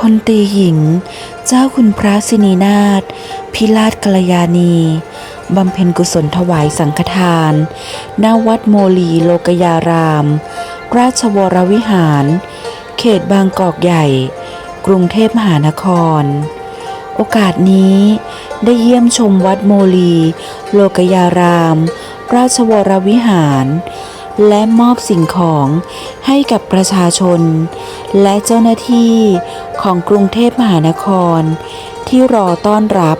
พลตีหญิง เจ้าคุณพระสินีนาถพิราชกัลยาณีบำเพ็ญกุศลถวายสังฆทานณวัดโมลีโลกยาราม ราชวรวิหาร เขตบางกอกใหญ่ กรุงเทพมหานคร โอกาสนี้ได้เยี่ยมชมวัดโมลี โลกยาราม ราชวรวิหาร และมอบสิ่งของให้กับประชาชน และเจ้าหน้าที่ของกรุงเทพมหานคร ที่รอต้อนรับ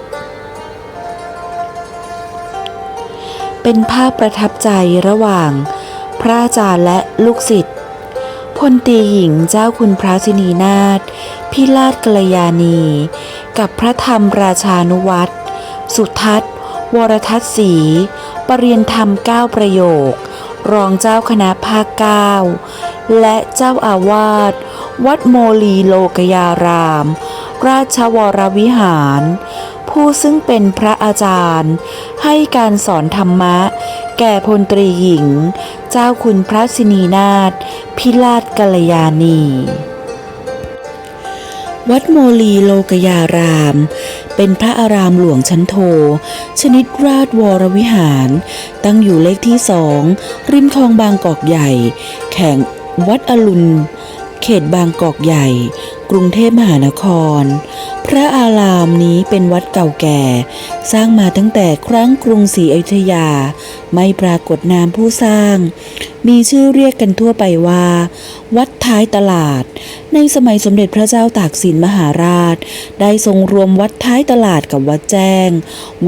เป็นภาพประทับใจระหว่าง พระอาจารย์และลูกศิษย์พลตีหญิงเจ้าคุณพระสินีนาถพิราชกัลยาณี กับพระธรรมราชานุวัตรสุทัศน์ วรทัศน์ศรีปรริยนธรรมเก้าประโยค รองเจ้าคณะภาคเก้าและเจ้าอาวาสวัดโมลีโลกยาราม ราชวรวิหาร ผู้ซึ่งเป็นพระอาจารย์ ให้การสอนธรรมะ แก่พลตรีหญิง เจ้าคุณพระสินีนาถพิลาศกัลยาณี วัดโมลีโลกยาราม เป็นพระอารามหลวงชั้นโท ชนิดราชวรวิหาร ตั้งอยู่เลขที่สองริมคลองบางกอกใหญ่ แข่งวัดอรุณ เขตบางกอกใหญ่ กรุงเทพมหานคร พระอารามนี้เป็นวัดเก่าแก่ สร้างมาตั้งแต่ครั้งกรุงศรีอยุธยา ไม่ปรากฏนามผู้สร้าง มีชื่อเรียกกันทั่วไปว่า วัดท้ายตลาด ในสมัยสมเด็จพระเจ้าตากสินมหาราช ได้ทรงรวมวัดท้ายตลาดกับวัดแจ้ง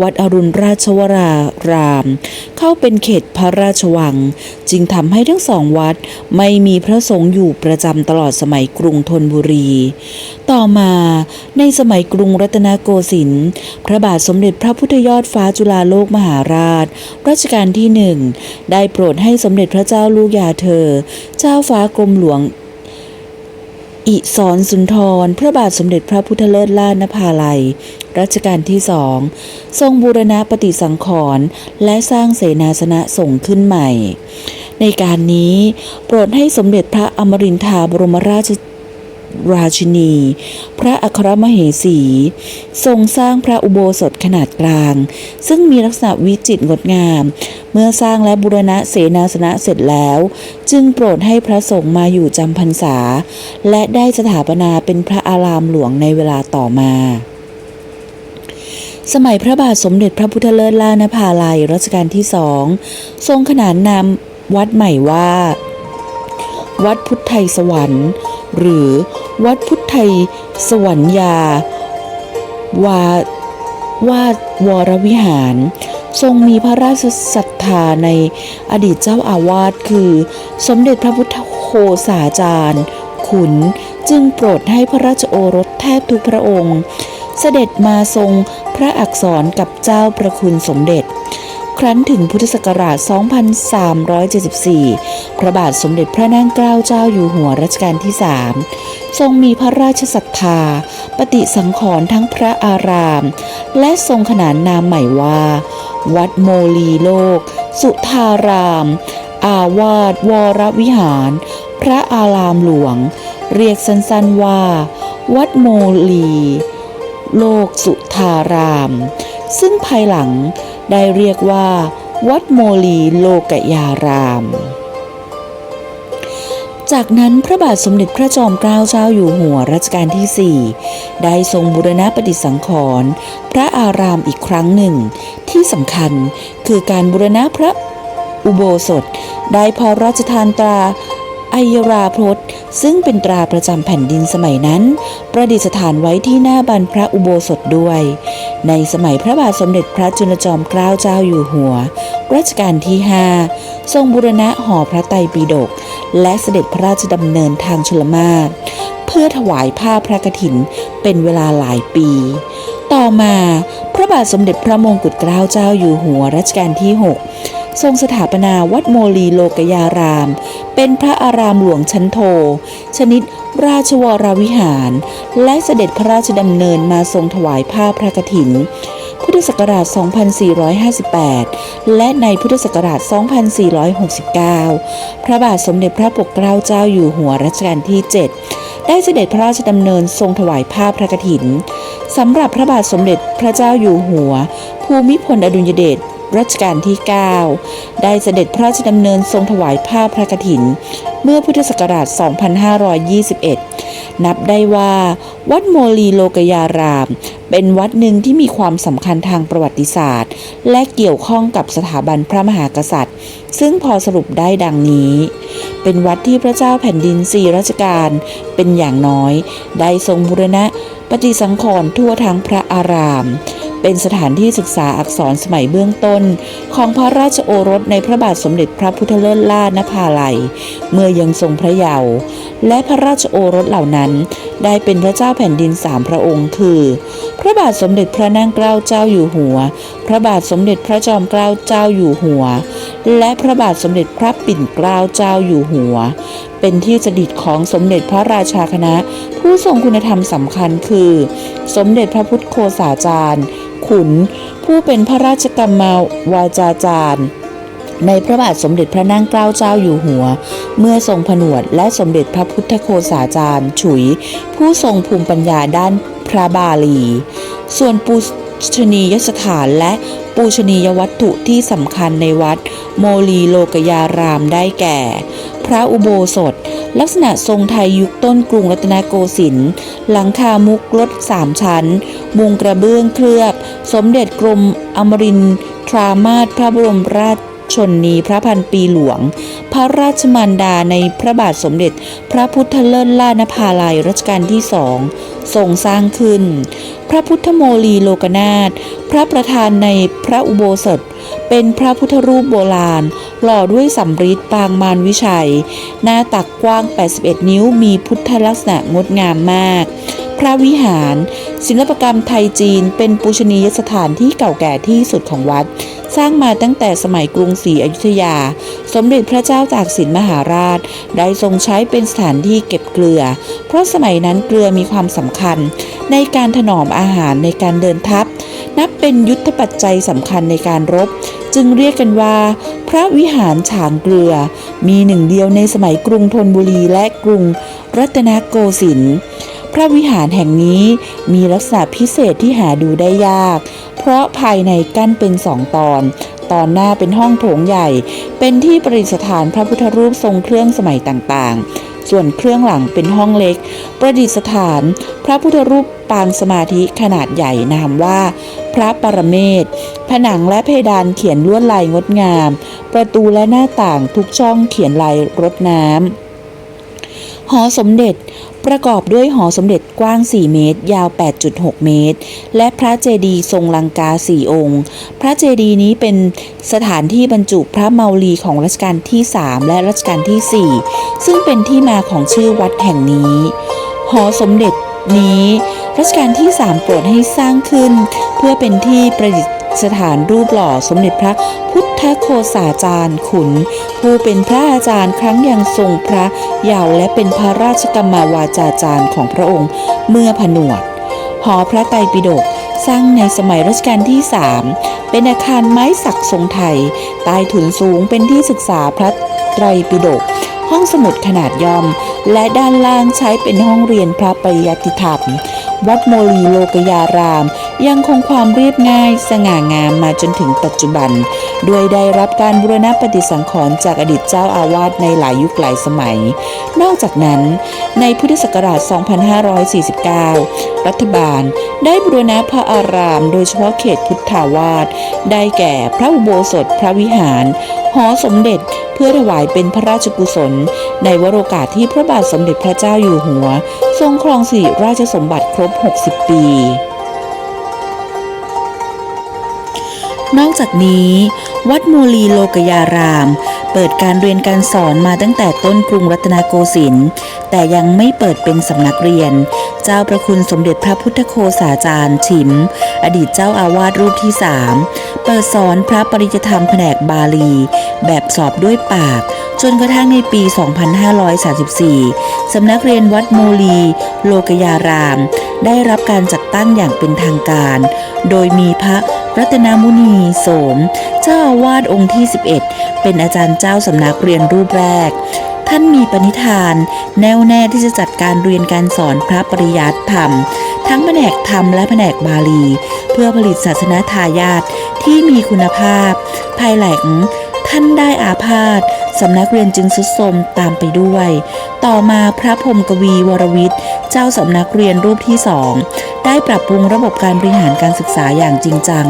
วัดอรุณราชวราราม เข้าเป็นเขตพระราชวัง จึงทำให้ทั้งสองวัดไม่มีพระสงฆ์อยู่ประจำตลอดสมัยกรุงธนบุรี ต่อมาในสมัยกรุงรัตนโกสินทร์พระบาทสมเด็จพระพุทธยอดฟ้าจุฬาโลกมหาราช รัชกาลที่หนึ่งได้โปรดให้สมเด็จพระเจ้าาลูกยาเธอ เจ้าฟ้ากรมหลวง อิศรสุนทร พระบาทสมเด็จพระพุทธเลิศล่านภาลัย รัชกาลที่สอง ทรงบูรณะปฏิสังขรณ์และสร้างเสนาสนะส่งขึ้นใหม่ ในการนี้โปรดให้สมเด็จพระอมรินทราบรมราช ราชินี พระอัครมเหสี ทรงสร้างพระอุโบสถขนาดกลาง ซึ่งมีลักษณะวิจิตรงดงาม เมื่อสร้างและบูรณะเสนาสนะเสร็จแล้ว จึงโปรดให้พระสงฆ์มาอยู่จำพรรษา และได้สถาปนาเป็นพระอารามหลวงในเวลาต่อมาสมัยพระบาทสมเด็จพระพุทธเลิศล่านภาลัยรัชกาลที่สอง ทรงขนานนามวัดใหม่ว่า วัดพุทธไทยสวรรค์ หรือวัดพุทธไทยสวรรยาวาวาดวรวิหาร ทรงมีพระราชศรัทธาในอดีตเจ้าอาวาสคือ สมเด็จพระพุทธโฆษาจารย์ขุนจึงโปรดให้พระราชโอรสแทบทุกพระองค์ เสด็จมาทรงพระอักษรกับเจ้าประคุณสมเด็จ ครั้นถึงพุทธศักราช 2374 พระบาทสมเด็จพระนั่งเกล้าเจ้าอยู่หัวรัชกาลที่ 3 ทรงมีพระราชศรัทธา ปฏิสังขรณ์ทั้งพระอาราม และทรงขนานนามใหม่ว่า วัดโมลีโลก สุทาราม อาวาสวรวิหาร พระอารามหลวง เรียกสั้นๆว่า วัดโมลี โลกสุทาราม ซึ่งภายหลัง ได้เรียกว่า วัดโมลีโลกยาราม จากนั้นพระบาทสมเด็จพระจอมเกล้าเจ้าอยู่หัวรัชกาลที่ 4 ได้ทรงบูรณะปฏิสังขรณ์พระอารามอีกครั้งหนึ่ง ที่สำคัญคือการบูรณะพระอุโบสถ ได้พอราชทานตรา ไอยราพรตซึ่งเป็นตราประจำแผ่นดินสมัยนั้น ประดิษฐานไว้ที่หน้าบันพระอุโบสถด้วย ในสมัยพระบาทสมเด็จพระจุลจอมเกล้าเจ้าอยู่หัว รัชกาลที่ 5 ทรงบูรณะหอพระไตรปิฎกและเสด็จพระราชดำเนินทางชลมาศเพื่อถวายผ้าพระกฐินเป็นเวลาหลายปี ต่อมาพระบาทสมเด็จพระมงกุฎเกล้าเจ้าอยู่หัวรัชกาลที่ 6 ทรงสถาปนาวัดโมลีโลกยาราม เป็นพระอารามหลวงชั้นโท ชนิดราชวรวิหาร และเสด็จพระราชดำเนินมาทรงถวายผ้าพระกฐิน พุทธศักราช 2458 และในพุทธศักราช 2469 พระบาทสมเด็จพระปกเกล้าเจ้าอยู่หัวรัชกาลที่ 7 ได้เสด็จพระราชดำเนินทรงถวายผ้าพระกฐินสำหรับพระบาทสมเด็จพระเจ้าอยู่หัว ภูมิพลอดุลยเดช รัชกาลที่ 9 ได้เสด็จพระราชดำเนินทรงถวายผ้าพระกฐิน เมื่อพุทธศักราช 2521 นับได้ว่า วัดโมลีโลกยาราม เป็นวัดหนึ่งที่มีความสำคัญทางประวัติศาสตร์ และเกี่ยวข้องกับสถาบันพระมหากษัตริย์ ซึ่งพอสรุปได้ดังนี้ เป็นวัดที่พระเจ้าแผ่นดินสี่รัชกาลเป็นอย่างน้อย ได้ทรงบูรณะปฏิสังขรณ์ทั่วทั้งพระอาราม เป็นสถานที่ศึกษาอักษรสมัยเบื้องต้น ของพระราชโอรสในพระบาทสมเด็จพระพุทธเลิศล่านภาลัย เมื่อยังทรงพระเยาว์และพระราชโอรสเหล่านั้น ได้เป็นพระเจ้าแผ่นดินสามพระองค์คือ พระบาทสมเด็จพระนั่งเกล้าเจ้าอยู่หัว พระบาทสมเด็จพระจอมเกล้าเจ้าอยู่หัว และพระบาทสมเด็จพระปิ่นเกล้าเจ้าอยู่หัว เป็นที่สถิตของสมเด็จพระราชาคณะ ผู้ทรงคุณธรรมสำคัญคือ สมเด็จพระพุทธโฆษาจารย์ ขุน ผู้เป็นพระราชกรรมาวาจาจารย์ในพระบาทสมเด็จพระนั่งเกล้าเจ้าอยู่หัว เมื่อทรงผนวดและสมเด็จพระพุทธโฆษาจารย์ ฉุย ผู้ทรงภูมิปัญญาด้านพระบาลี ส่วนปูชนียสถานและปูชนียวัตถุที่สำคัญในวัด โมลีโลกยารามได้แก่ พระอุโบสถ ลักษณะทรงไทยยุคต้นกรุงรัตนโกสินทร์หลังคามุกรถสามชั้น มุงกระเบื้องเคลือบ สมเด็จกรมอมรินทรามาศพระบรมราชชนนีพระพันปีหลวง พระราชมารดาในพระบาทสมเด็จ พระพุทธเลิศล่านภาลัยรัชกาลที่สองทรงสร้างขึ้น พระพุทธโมลีโลกนาถพระประธานในพระอุโบสถ เป็นพระพุทธรูปโบราณ หล่อด้วยสำริดปางมารวิชัย หน้าตักกว้าง 81 นิ้วมีพุทธลักษณะงดงามมาก พระวิหาร ศิลปกรรมไทยจีน เป็นปูชนียสถานที่เก่าแก่ที่สุดของวัด สร้างมาตั้งแต่สมัยกรุงศรีอยุธยา สมเด็จพระเจ้าตากสินมหาราช ได้ทรงใช้เป็นสถานที่เก็บเกลือ เพราะสมัยนั้นเกลือมีความสำคัญ ในการถนอมอาหารในการเดินทัพนับเป็นยุทธปัจจัยสำคัญในการรบ จึงเรียกกันว่า พระวิหารฉางเกลือ มีหนึ่งเดียวในสมัยกรุงธนบุรีและกรุงรัตนโกสินทร์พระวิหารแห่งนี้มีลักษณะพิเศษที่หาดูได้ยาก เพราะภายในกั้นเป็นสองตอน ตอนหน้าเป็นห้องโถงใหญ่ เป็นที่ประดิษฐานพระพุทธรูปทรงเครื่องสมัยต่างๆ ส่วนเครื่องหลังเป็นห้องเล็ก ประดิษฐาน พระพุทธรูปปางสมาธิขนาดใหญ่นามว่า พระปรเมศผนังและเพดานเขียนลวดลายงดงาม ประตูและหน้าต่างทุกช่องเขียนลายรดน้ำหอสมเด็จ ประกอบด้วยหอสมเด็จกว้าง 4 เมตร ยาว 8.6 เมตร และพระเจดีย์ทรงลังกา 4 องค์ พระเจดีย์นี้เป็นสถานที่บรรจุพระเมาลีของรัชกาลที่ 3 และรัชกาลที่ 4 ซึ่งเป็นที่มาของชื่อวัดแห่งนี้ หอสมเด็จนี้รัชกาลที่ 3 โปรดให้สร้างขึ้น เพื่อเป็นที่ประดิษ ฐานรูปหล่อสมเด็จพระพุทธโฆษาจารย์ขุน ผู้เป็นพระอาจารย์ครั้งยังทรงพระเยาว์และเป็นพระราชกรรมาวาจาจารย์ของพระองค์เมื่อผนวดหอพระไตรปิฎกสร้างในสมัยรัชกาลที่ 3 เป็นอาคารไม้สักทรงไทย ใต้ถุนสูงเป็นที่ศึกษาพระไตรปิฎก ห้องสมุดขนาดย่อม และด้านล่างใช้เป็นห้องเรียนพระปริยัติธรรม วัดโมลีโลกยาราม ยังคงความเรียบง่าย สง่างามมาจนถึงปัจจุบันโดยได้รับการบูรณะปฏิสังขรณ์จากอดีตเจ้าอาวาสในหลายยุคหลายสมัย นอกจากนั้น ในพุทธศักราช 2549 รัฐบาลได้บูรณะพระอาราม โดยเฉพาะเขตพุทธาวาสได้แก่พระอุโบสถพระวิหารหอสมเด็จเพื่อถวายเป็นพระราชกุศล ในวโรกาสที่พระบาทสมเด็จพระเจ้าอยู่หัว ทรงครองสิริราชสมบัติครบ 60 ปี นอกจากนี้ วัดโมลีโลกยาราม เปิดการเรียนการสอนมาตั้งแต่ต้นกรุงรัตนโกสินทร์แต่ยังไม่เปิดเป็นสำนักเรียน เจ้าประคุณสมเด็จพระพุทธโคษาจารย์ ฉิม อดีตเจ้าอาวาสรูปที่สามเปิดสอนพระปริยธรรมแผนกบาลี แบบสอบด้วยปาก จนกระทั่งในปี 2534 สำนักเรียนวัดโมลี โลกยาราม ได้รับการจัดตั้งอย่างเป็นทางการ โดยมีพระรัตนมุนีโสม เจ้าอาวาสองค์ที่ 11 เป็นอาจารย์เจ้าสำนักเรียนรูปแรก ท่านมีปณิธาน แน่วแน่ที่จะจัดการเรียนการสอนพระปริยัติธรรม ทั้งแผนกธรรมและแผนกบาลี เพื่อผลิตศาสนาทายาทที่มีคุณภาพ ภายหลัง ท่านได้อาพาธสำนักเรียนจึงสุดโทมตามไปด้วย ต่อมาพระพรมกวีวรวิทย์ เจ้าสำนักเรียนรูปที่สองได้ปรับปรุงระบบการบริหารการศึกษาอย่างจริงจัง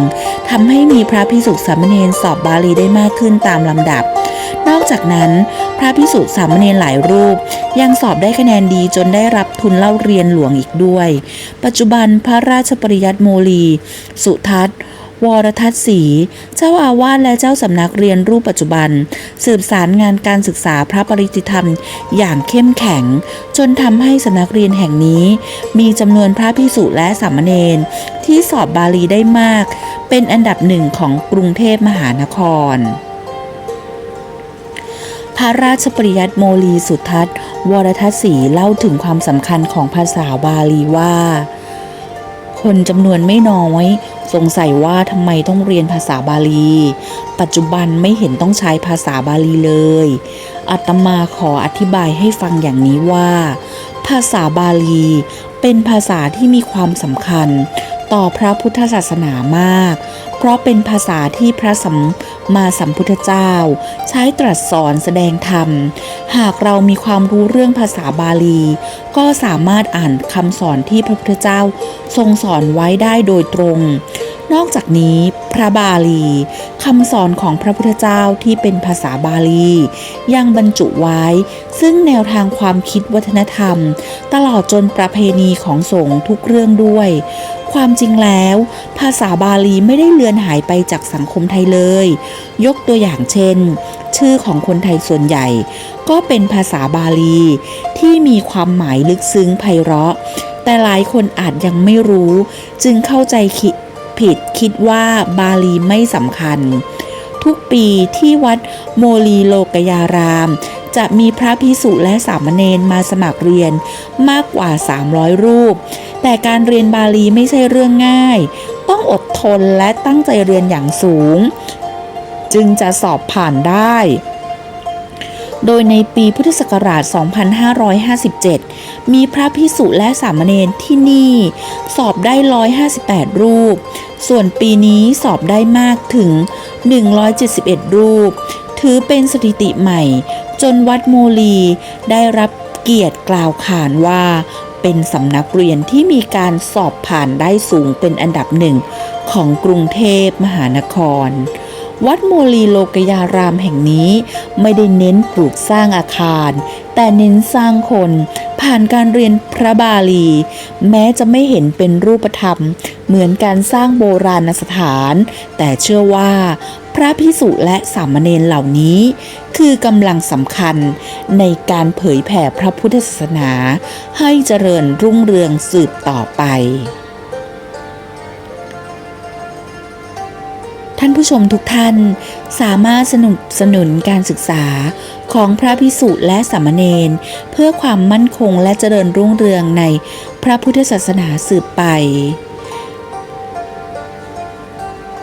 ทำให้มีพระพิสุสามเณรสอบบาลีได้มากขึ้นตามลำดับ นอกจากนั้น พระพิสุสามเณรหลายรูป ยังสอบได้คะแนนดีจนได้รับทุนเล่าเรียนหลวงอีกด้วย ปัจจุบันพระราชปริยัติโมลี สุทัศน์ วรทัศน์ศรีเจ้าอาวาสและเจ้าสำนักเรียนรูปปัจจุบัน สืบสารงานการศึกษาพระปริติธรรมอย่างเข้มแข็ง จนทำให้สำนักเรียนแห่งนี้ มีจำนวนพระพิสุและสามเณรที่สอบบาลีได้มาก เป็นอันดับหนึ่งของกรุงเทพมหานครพระราชปริยัติโมลีสุทัศน์ วรทัศศรีเล่าถึงความสำคัญของภาษาบาลีว่า คนจำนวนไม่น้อย สงสัยว่าทำไมต้องเรียนภาษาบาลี ปัจจุบันไม่เห็นต้องใช้ภาษาบาลีเลยอาตมาขออธิบายให้ฟังอย่างนี้ว่า ภาษาบาลีเป็นภาษาที่มีความสำคัญ ต่อพระพุทธศาสนามาก เพราะเป็นภาษาที่พระสัมมาสัมพุทธเจ้า ใช้ตรัสสอนแสดงธรรม หากเรามีความรู้เรื่องภาษาบาลี ก็สามารถอ่านคำสอนที่พระพุทธเจ้าทรงสอนไว้ได้โดยตรง นอกจากนี้พระบาลีคำสอนของพระพุทธเจ้าที่เป็นภาษาบาลี ยังบรรจุไว้ ซึ่งแนวทางความคิดวัฒนธรรม ตลอดจนประเพณีของสงฆ์ทุกเรื่องด้วย ความจริงแล้ว ภาษาบาลีไม่ได้เลือนหายไปจากสังคมไทยเลย ยกตัวอย่างเช่น ชื่อของคนไทยส่วนใหญ่ ก็เป็นภาษาบาลี ที่มีความหมายลึกซึ้งไพเราะ แต่หลายคนอาจยังไม่รู้ จึงเข้าใจผิดคิดว่าบาลีไม่สำคัญ ทุกปีที่วัดโมลีโลกยาราม จะมีพระพิสุและสามเณรมาสมัครเรียนมากกว่า 300 รูป แต่การเรียนบาลีไม่ใช่เรื่องง่าย ต้องอดทนและตั้งใจเรียนอย่างสูง จึงจะสอบผ่านได้โดยในปีพุทธศักราช 2557 มีพระพิสุและสามเณรที่นี่ สอบได้ 158 รูป ส่วนปีนี้สอบได้มากถึง 171 รูป ถือเป็นสถิติใหม่ จนวัดโมลีได้รับเกียรติกล่าวขานว่า เป็นสำนักเรียนที่มีการสอบผ่านได้สูงเป็นอันดับหนึ่งของกรุงเทพมหานคร วัดโมลีโลกยารามแห่งนี้ไม่ได้เน้นปลูกสร้างอาคาร แต่เน้นสร้างคนผ่านการเรียนพระบาลี แม้จะไม่เห็นเป็นรูปธรรม เหมือนการสร้างโบราณสถาน แต่เชื่อว่า พระพิสุและสามเณรเหล่านี้ คือกำลังสำคัญในการเผยแผ่พระพุทธศาสนา ให้เจริญรุ่งเรืองสืบต่อไป ท่านผู้ชมทุกท่านสามารถสนับสนุนการศึกษาของพระพิสุและสามเณรเพื่อความมั่นคงและเจริญรุ่งเรืองในพระพุทธศาสนาสืบไป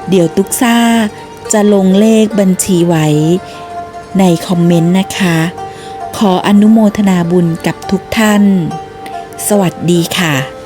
เดี๋ยวตุกซ่าจะลงเลขบัญชีไว้ ในคอมเมนต์นะคะ ขออนุโมทนาบุญกับทุกท่าน สวัสดีค่ะ